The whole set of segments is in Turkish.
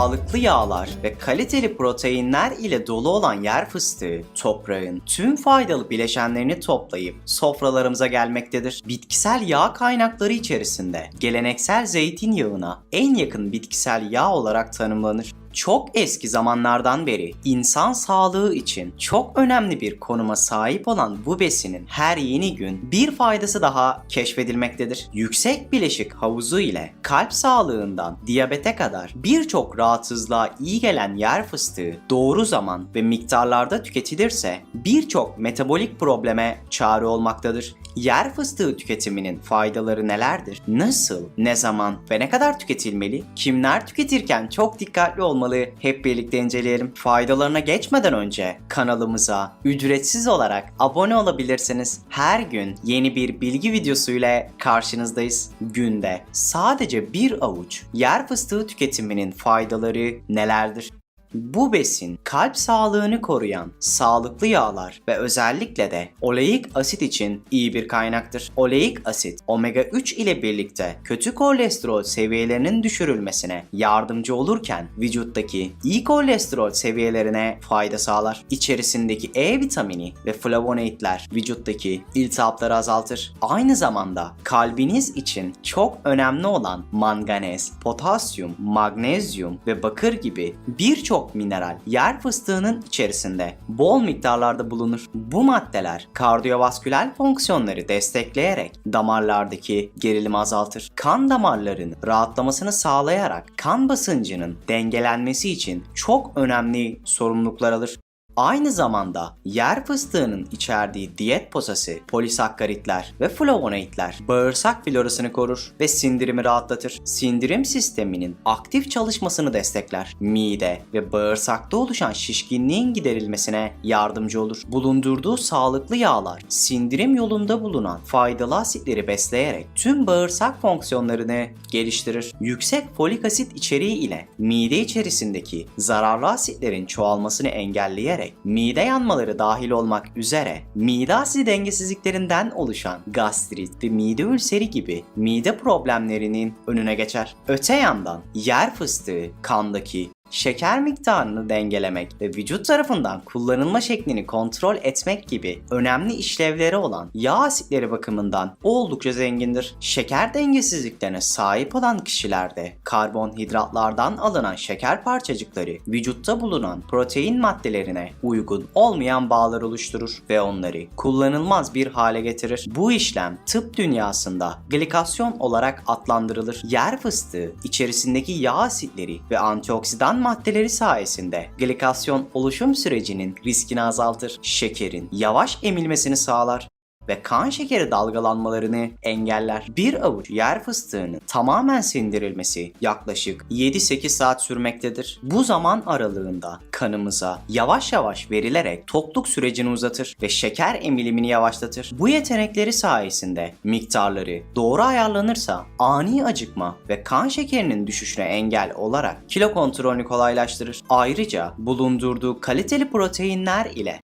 sağlıklı yağlar ve kaliteli proteinler ile dolu olan yer fıstığı, toprağın tüm faydalı bileşenlerini toplayıp sofralarımıza gelmektedir. Bitkisel yağ kaynakları içerisinde geleneksel zeytinyağına en yakın bitkisel yağ olarak tanımlanır. Çok eski zamanlardan beri insan sağlığı için çok önemli bir konuma sahip olan bu besinin her yeni gün bir faydası daha keşfedilmektedir. Yüksek bileşik havuzu ile kalp sağlığından diyabete kadar birçok rahatsızlığa iyi gelen yer fıstığı doğru zaman ve miktarlarda tüketilirse birçok metabolik probleme çare olmaktadır. Yer fıstığı tüketiminin faydaları nelerdir? Nasıl, ne zaman ve ne kadar tüketilmeli? Kimler tüketirken çok dikkatli olmalı? Hep birlikte inceleyelim. Faydalarına geçmeden önce kanalımıza ücretsiz olarak abone olabilirsiniz. Her gün yeni bir bilgi videosu ile karşınızdayız. Günde sadece bir avuç yer fıstığı tüketiminin faydaları nelerdir? Bu besin kalp sağlığını koruyan sağlıklı yağlar ve özellikle de oleik asit için iyi bir kaynaktır. Oleik asit omega 3 ile birlikte kötü kolesterol seviyelerinin düşürülmesine yardımcı olurken vücuttaki iyi kolesterol seviyelerine fayda sağlar. İçerisindeki E vitamini ve flavonoidler vücuttaki iltihapları azaltır. Aynı zamanda kalbiniz için çok önemli olan manganez, potasyum, magnezyum ve bakır gibi birçok mineral yer fıstığının içerisinde bol miktarlarda bulunur. Bu maddeler kardiyovasküler fonksiyonları destekleyerek damarlardaki gerilimi azaltır. Kan damarlarının rahatlamasını sağlayarak kan basıncının dengelenmesi için çok önemli sorumluluklar alır. Aynı zamanda yer fıstığının içerdiği diyet posası, polisakkaritler ve flavonoidler bağırsak florasını korur ve sindirimi rahatlatır. Sindirim sisteminin aktif çalışmasını destekler. Mide ve bağırsakta oluşan şişkinliğin giderilmesine yardımcı olur. Bulundurduğu sağlıklı yağlar sindirim yolunda bulunan faydalı asitleri besleyerek tüm bağırsak fonksiyonlarını geliştirir. Yüksek folik asit içeriği ile mide içerisindeki zararlı asitlerin çoğalmasını engelleyerek mide yanmaları dahil olmak üzere mide asidi dengesizliklerinden oluşan gastrit ve mide ülseri gibi mide problemlerinin önüne geçer. Öte yandan yer fıstığı kandaki şeker miktarını dengelemek ve vücut tarafından kullanılma şeklini kontrol etmek gibi önemli işlevleri olan yağ asitleri bakımından oldukça zengindir. Şeker dengesizliklerine sahip olan kişilerde karbonhidratlardan alınan şeker parçacıkları vücutta bulunan protein maddelerine uygun olmayan bağlar oluşturur ve onları kullanılmaz bir hale getirir. Bu işlem tıp dünyasında glikasyon olarak adlandırılır. Yer fıstığı içerisindeki yağ asitleri ve antioksidan maddeleri sayesinde glikasyon oluşum sürecinin riskini azaltır. Şekerin yavaş emilmesini sağlar ve kan şekeri dalgalanmalarını engeller. Bir avuç yer fıstığının tamamen sindirilmesi yaklaşık 7-8 saat sürmektedir. Bu zaman aralığında kanımıza yavaş yavaş verilerek tokluk sürecini uzatır ve şeker emilimini yavaşlatır. Bu yetenekleri sayesinde miktarları doğru ayarlanırsa ani acıkma ve kan şekerinin düşüşüne engel olarak kilo kontrolünü kolaylaştırır. Ayrıca bulundurduğu kaliteli proteinler ile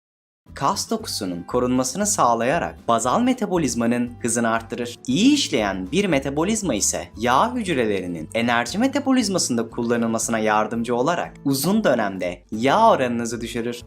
kas dokusunun korunmasını sağlayarak bazal metabolizmanın hızını arttırır. İyi işleyen bir metabolizma ise yağ hücrelerinin enerji metabolizmasında kullanılmasına yardımcı olarak uzun dönemde yağ oranınızı düşürür.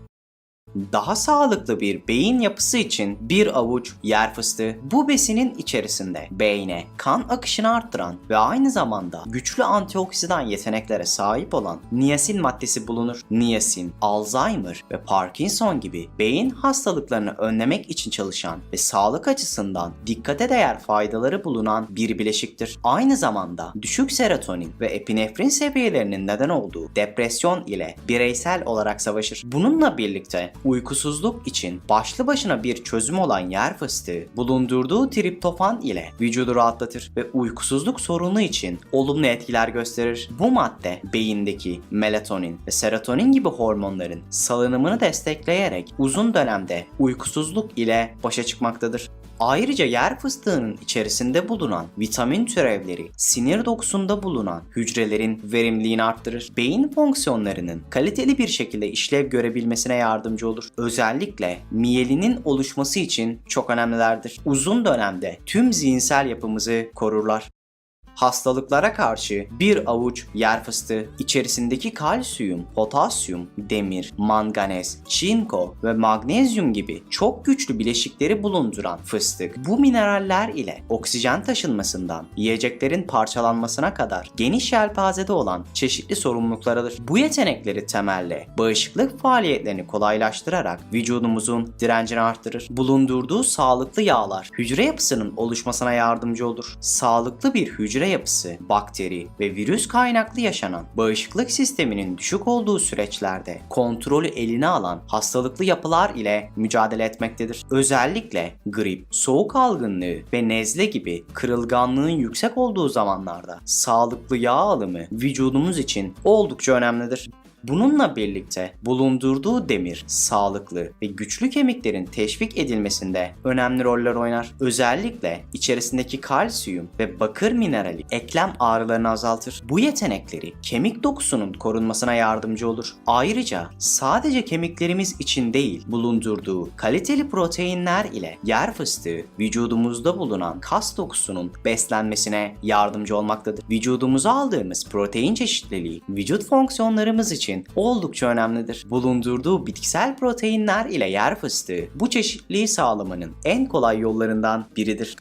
Daha sağlıklı bir beyin yapısı için bir avuç yer fıstığı bu besinin içerisinde beyne kan akışını arttıran ve aynı zamanda güçlü antioksidan yeteneklere sahip olan niyasin maddesi bulunur. Niyasin, Alzheimer ve Parkinson gibi beyin hastalıklarını önlemek için çalışan ve sağlık açısından dikkate değer faydaları bulunan bir bileşiktir. Aynı zamanda düşük serotonin ve epinefrin seviyelerinin neden olduğu depresyon ile bireysel olarak savaşır. Bununla birlikte uykusuzluk için başlı başına bir çözüm olan yer fıstığı bulundurduğu triptofan ile vücudu rahatlatır ve uykusuzluk sorunu için olumlu etkiler gösterir. Bu madde beyindeki melatonin ve serotonin gibi hormonların salınımını destekleyerek uzun dönemde uykusuzluk ile başa çıkmaktadır. Ayrıca yer fıstığının içerisinde bulunan vitamin türevleri sinir dokusunda bulunan hücrelerin verimliliğini arttırır. Beyin fonksiyonlarının kaliteli bir şekilde işlev görebilmesine yardımcı olur. Özellikle miyelinin oluşması için çok önemlilerdir. Uzun dönemde tüm zihinsel yapımızı korurlar. Hastalıklara karşı bir avuç yer fıstığı içerisindeki kalsiyum, potasyum, demir, manganez, çinko ve magnezyum gibi çok güçlü bileşikleri bulunduran fıstık bu mineraller ile oksijen taşınmasından yiyeceklerin parçalanmasına kadar geniş yelpazede olan çeşitli sorumluluklar alır. Bu yetenekleri temelle bağışıklık faaliyetlerini kolaylaştırarak vücudumuzun direncini arttırır. Bulundurduğu sağlıklı yağlar hücre yapısının oluşmasına yardımcı olur. Sağlıklı bir hücre yapısı, bakteri ve virüs kaynaklı yaşanan bağışıklık sisteminin düşük olduğu süreçlerde kontrolü eline alan hastalıklı yapılar ile mücadele etmektedir. Özellikle grip, soğuk algınlığı ve nezle gibi kırılganlığın yüksek olduğu zamanlarda sağlıklı yağ alımı vücudumuz için oldukça önemlidir. Bununla birlikte bulundurduğu demir, sağlıklı ve güçlü kemiklerin teşvik edilmesinde önemli roller oynar. Özellikle içerisindeki kalsiyum ve bakır minerali eklem ağrılarını azaltır. Bu yetenekleri kemik dokusunun korunmasına yardımcı olur. Ayrıca sadece kemiklerimiz için değil, bulundurduğu kaliteli proteinler ile yer fıstığı vücudumuzda bulunan kas dokusunun beslenmesine yardımcı olmaktadır. Vücudumuza aldığımız protein çeşitliliği vücut fonksiyonlarımız için oldukça önemlidir. Bulundurduğu bitkisel proteinler ile yer fıstığı bu çeşitliliği sağlamanın en kolay yollarından biridir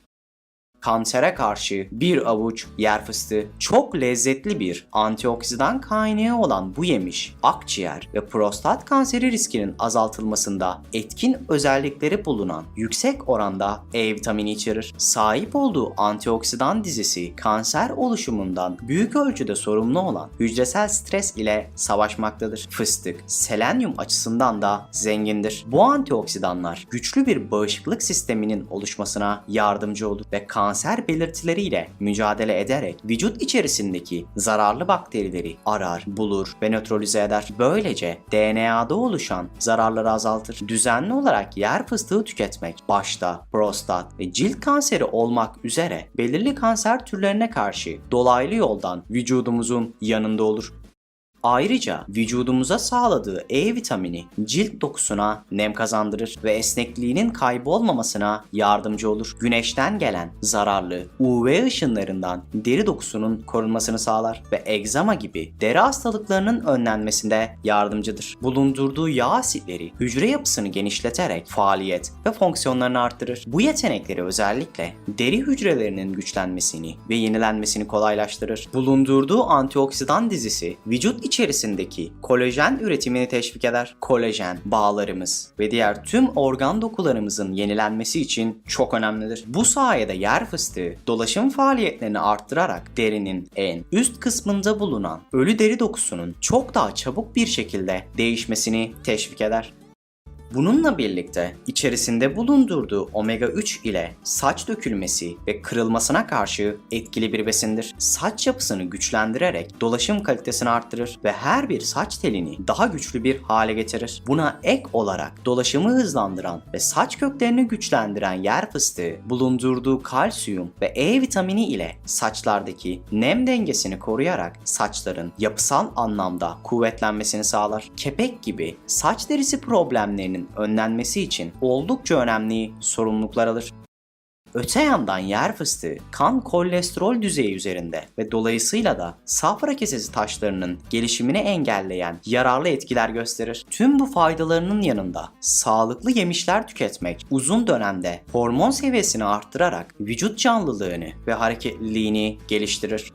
kansere karşı bir avuç yer fıstığı çok lezzetli bir antioksidan kaynağı olan bu yemiş akciğer ve prostat kanseri riskinin azaltılmasında etkin özellikleri bulunan yüksek oranda E vitamini içerir. Sahip olduğu antioksidan dizisi kanser oluşumundan büyük ölçüde sorumlu olan hücresel stres ile savaşmaktadır. Fıstık selenyum açısından da zengindir. Bu antioksidanlar güçlü bir bağışıklık sisteminin oluşmasına yardımcı olur ve kanser kanser belirtileriyle mücadele ederek vücut içerisindeki zararlı bakterileri arar, bulur ve nötralize eder. Böylece DNA'da oluşan zararları azaltır. Düzenli olarak yer fıstığı tüketmek başta prostat ve cilt kanseri olmak üzere belirli kanser türlerine karşı dolaylı yoldan vücudumuzun yanında olur. Ayrıca vücudumuza sağladığı E vitamini cilt dokusuna nem kazandırır ve esnekliğinin kaybolmamasına yardımcı olur. Güneşten gelen zararlı UV ışınlarından deri dokusunun korunmasını sağlar ve egzama gibi deri hastalıklarının önlenmesinde yardımcıdır. Bulundurduğu yağ asitleri hücre yapısını genişleterek faaliyet ve fonksiyonlarını arttırır. Bu yetenekleri özellikle deri hücrelerinin güçlenmesini ve yenilenmesini kolaylaştırır. Bulundurduğu antioksidan dizisi vücut içerisindeki kolajen üretimini teşvik eder. Kolajen, bağlarımız ve diğer tüm organ dokularımızın yenilenmesi için çok önemlidir. Bu sayede yer fıstığı dolaşım faaliyetlerini arttırarak derinin en üst kısmında bulunan ölü deri dokusunun çok daha çabuk bir şekilde değişmesini teşvik eder. Bununla birlikte içerisinde bulundurduğu omega 3 ile saç dökülmesi ve kırılmasına karşı etkili bir besindir. Saç yapısını güçlendirerek dolaşım kalitesini arttırır ve her bir saç telini daha güçlü bir hale getirir. Buna ek olarak dolaşımı hızlandıran ve saç köklerini güçlendiren yer fıstığı bulundurduğu kalsiyum ve E vitamini ile saçlardaki nem dengesini koruyarak saçların yapısal anlamda kuvvetlenmesini sağlar. Kepek gibi saç derisi problemlerinin önlenmesi için oldukça önemli sorumluluklar alır. Öte yandan yer fıstığı kan kolesterol düzeyi üzerinde ve dolayısıyla da safra kesesi taşlarının gelişimini engelleyen yararlı etkiler gösterir. Tüm bu faydalarının yanında sağlıklı yemişler tüketmek uzun dönemde hormon seviyesini arttırarak vücut canlılığını ve hareketliliğini geliştirir.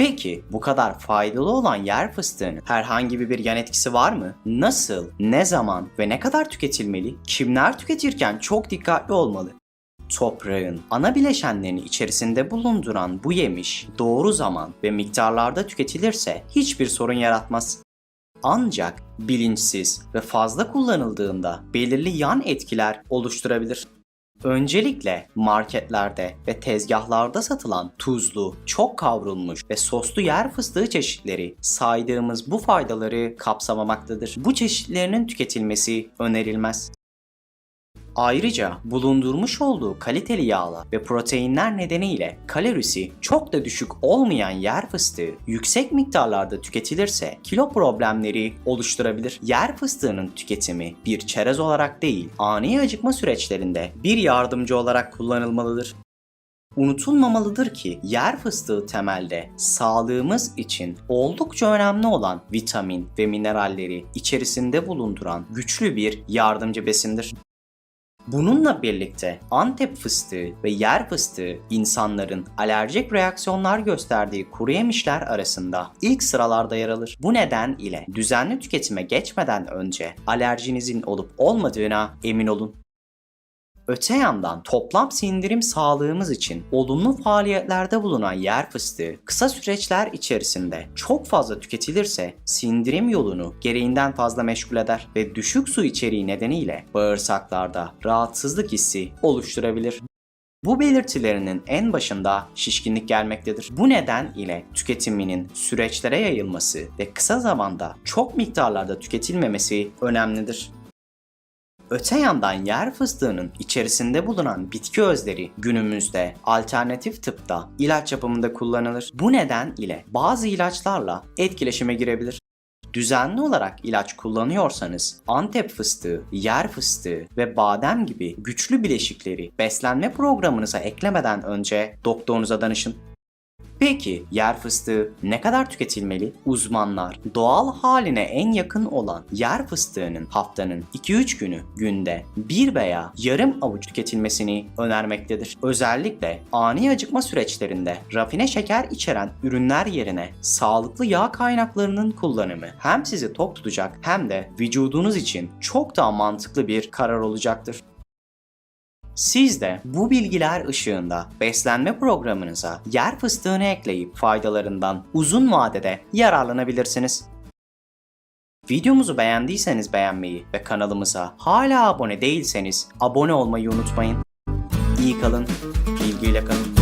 Peki bu kadar faydalı olan yer fıstığının herhangi bir yan etkisi var mı? Nasıl, ne zaman ve ne kadar tüketilmeli? Kimler tüketirken çok dikkatli olmalı? Toprağın ana bileşenlerini içerisinde bulunduran bu yemiş doğru zaman ve miktarlarda tüketilirse hiçbir sorun yaratmaz. Ancak bilinçsiz ve fazla kullanıldığında belirli yan etkiler oluşturabilir. Öncelikle marketlerde ve tezgahlarda satılan tuzlu, çok kavrulmuş ve soslu yer fıstığı çeşitleri saydığımız bu faydaları kapsamamaktadır. Bu çeşitlerinin tüketilmesi önerilmez. Ayrıca bulundurmuş olduğu kaliteli yağlar ve proteinler nedeniyle kalorisi çok da düşük olmayan yer fıstığı yüksek miktarlarda tüketilirse kilo problemleri oluşturabilir. Yer fıstığının tüketimi bir çerez olarak değil, ani acıkma süreçlerinde bir yardımcı olarak kullanılmalıdır. Unutulmamalıdır ki yer fıstığı temelde sağlığımız için oldukça önemli olan vitamin ve mineralleri içerisinde bulunduran güçlü bir yardımcı besindir. Bununla birlikte Antep fıstığı ve yer fıstığı insanların alerjik reaksiyonlar gösterdiği kuru yemişler arasında ilk sıralarda yer alır. Bu neden ile düzenli tüketime geçmeden önce alerjinizin olup olmadığına emin olun. Öte yandan toplam sindirim sağlığımız için olumlu faaliyetlerde bulunan yer fıstığı kısa süreçler içerisinde çok fazla tüketilirse sindirim yolunu gereğinden fazla meşgul eder ve düşük su içeriği nedeniyle bağırsaklarda rahatsızlık hissi oluşturabilir. Bu belirtilerinin en başında şişkinlik gelmektedir. Bu neden ile tüketiminin süreçlere yayılması ve kısa zamanda çok miktarlarda tüketilmemesi önemlidir. Öte yandan yer fıstığının içerisinde bulunan bitki özleri günümüzde alternatif tıpta ilaç yapımında kullanılır. Bu neden ile bazı ilaçlarla etkileşime girebilir. Düzenli olarak ilaç kullanıyorsanız Antep fıstığı, yer fıstığı ve badem gibi güçlü bileşikleri beslenme programınıza eklemeden önce doktorunuza danışın. Peki yer fıstığı ne kadar tüketilmeli? Uzmanlar doğal haline en yakın olan yer fıstığının haftanın 2-3 günü günde 1 veya yarım avuç tüketilmesini önermektedir. Özellikle ani acıkma süreçlerinde rafine şeker içeren ürünler yerine sağlıklı yağ kaynaklarının kullanımı hem sizi tok tutacak hem de vücudunuz için çok daha mantıklı bir karar olacaktır. Siz de bu bilgiler ışığında beslenme programınıza yer fıstığını ekleyip faydalarından uzun vadede yararlanabilirsiniz. Videomuzu beğendiyseniz beğenmeyi ve kanalımıza hala abone değilseniz abone olmayı unutmayın. İyi kalın, bilgiyle kalın.